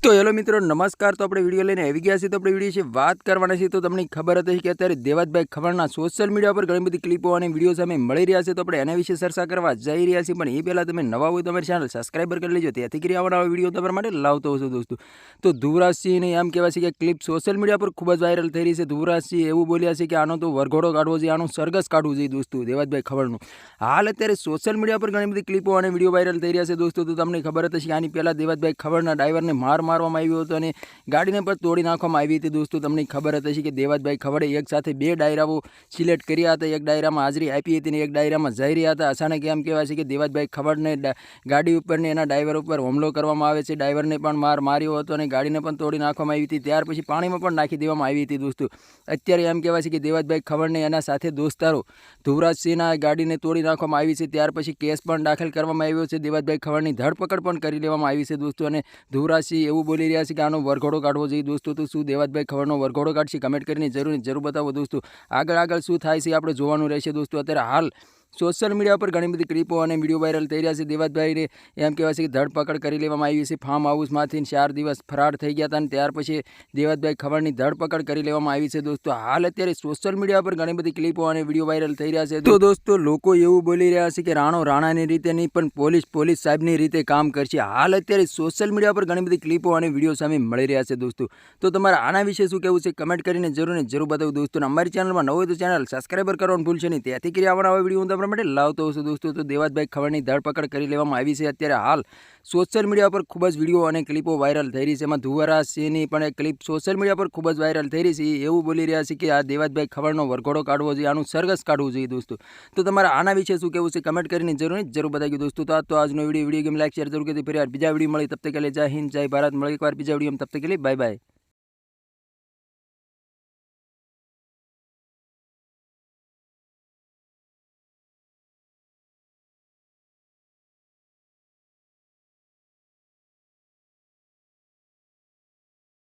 તો હેલો મિત્રો, નમસ્કાર. તો આપણે વીડિયો લઈને આવી ગયા છીએ. તો આપણે વીડિયો છે વાત કરવાના છીએ. તો તમને ખબર હતી કે અત્યારે દેવાતભાઈ ખબરના સોશિયલ મીડિયા પર ઘણી બધી ક્લિપો અને વીડિયો સામે મળી રહ્યા છે. તો આપણે એના વિશે ચર્ચા કરવા જઈ રહ્યા છીએ. પણ એ પહેલાં તમે નવા હોય તમારી ચેનલ સબસ્ક્રાઈબર કરી લેજો. તેથી કરી આવવાના વીડિયો તમારા માટે લાવતો હશો દોસ્તો. તો ધુવરાજસિંહને એમ કહેવાય છે કે ક્લિપ સોશિયલ મીડિયા પર ખૂબ જ વાયરલ થઈ રહી છે. ધુવરાજસિંહ એવું બોલ્યા છે કે આનો તો વરઘોડો કાઢવો જોઈએ, આનું સરગસ કાઢવું જોઈએ દોસ્તો, દેવાતભાઈ ખબરનું હાલ અત્યારે સોશિયલ મીડિયા પર ઘણી બધી ક્લિપો અને વીડિયો વાયરલ થઈ રહ્યા છે દોસ્તો. તો તમને ખબર હતી કે આની પહેલાં દેવાતભાઈ ખબરના ડ્રાઈવરને માર મારવામાં આવ્યો હતો અને ગાડીને પણ તોડી નાખવામાં આવી હતી. દોસ્તો, તમને ખબર હતી કે દેવાજભાઈ ખવડે એક સાથે બે ડાયરાઓ સિલેક્ટ કર્યા હતા. એક ડાયરામાં હાજરી આપી હતી અને એક ડાયરામાં જઈ રહ્યા હતા. અચાનક એમ કહેવાય છે કે દેવાજભાઈ ખવડને ગાડી ઉપર ને એના ડ્રાઈવર ઉપર હુમલો કરવામાં આવે છે. ડ્રાઈવરને પણ માર માર્યો હતો અને ગાડીને પણ તોડી નાખવામાં આવી હતી. ત્યાર પછી પાણીમાં પણ નાખી દેવામાં આવી હતી દોસ્તો. અત્યારે એમ કહેવાય છે કે દેવાજભાઈ ખવડને એના સાથે દોસ્તારો ધુવરાજસિંહના ગાડીને તોડી નાખવામાં આવી છે. ત્યાર પછી કેસ પણ દાખલ કરવામાં આવ્યો છે. દેવાજભાઈ ખવડની ધરપકડ પણ કરી લેવામાં આવી છે દોસ્તો અને ધુવરાજસિંહ એવું બોલી રહ્યા છે કે આનો વરઘોડો કાઢવો જોઈએ દોસ્તો. તો શું દેવાતભાઈ ખબરનો વરઘોડો કાઢશે? કમેન્ટ કરીને જરૂર જરૂર બતાવો દોસ્તો. આગળ આગળ શું થાય છે આપણે જોવાનું રહેશે દોસ્તો. અત્યારે હાલ સોશિયલ મીડિયા પર ઘણી બધી ક્લિપો અને વીડિયો વાયરલ થઈ રહ્યા છે. દેવાતભાઈને એમ કહેવાય છે કે ધરપકડ કરી લેવામાં આવી છે. ફાર્મ હાઉસમાંથી ચાર દિવસ ફરાર થઈ ગયા હતા અને ત્યાર પછી દેવાતભાઈ ખવડની ધરપકડ કરી લેવામાં આવી છે. દોસ્તો, હાલ અત્યારે સોશિયલ મીડિયા પર ઘણી બધી ક્લિપો અને વીડિયો વાયરલ થઈ રહ્યા છે. તો દોસ્તો, લોકો એવું બોલી રહ્યા છે કે રાણો રાણાની રીતે નહીં, પણ પોલીસ પોલીસ સાહેબની રીતે કામ કરશે. હાલ અત્યારે સોશિયલ મીડિયા પર ઘણી બધી ક્લિપો અને વીડિયો સામે મળી રહ્યા છે દોસ્તો. તો તમારે આના વિશે શું કહેવું છે? કમેન્ટ કરીને જરૂર ને જરૂર બતાવું દોસ્તો. અમારી ચેનલમાં નવો તો ચેનલ સબસ્ક્રાઈબર કરવાનું ભૂલશે નહીં. ત્યાંથી કરી આવવાના વીડિયો હું આપણા માટે લાવતો હશે દોસ્તો. તો દેવાતભાઈ ખવડની ધરપકડ કરી લેવામાં આવી છે. અત્યારે હાલ સોશિયલ મીડિયા પર ખૂબ જ વીડિયો અને ક્લિપો વાયરલ થઈ રહી છે. એમાં ધુવારા સિંહની પણ એક ક્લિપ સોશિયલ મીડિયા પર ખૂબ જ વાયરલ થઈ રહી છે. એવું બોલી રહ્યા છે કે આ દેવાદભાઈ ખબરનો વરઘોડો કાઢવો જોઈએ, આનું સરઘસ કાઢવું જોઈએ દોસ્તો. તો તમારા આના વિશે શું કહેવું છે? કમેન્ટ કરીને જરૂર જરૂર બતાવી દોસ્તો. તો આ તો આજનો video video game like, share જરૂર કરી ફરી બીજા વીડિયો મળી. તબ તક લે, જય હિન્દ, જય ભારત. મળી એકવાર બીજા વીડિયો તબ તક લે બાય બાય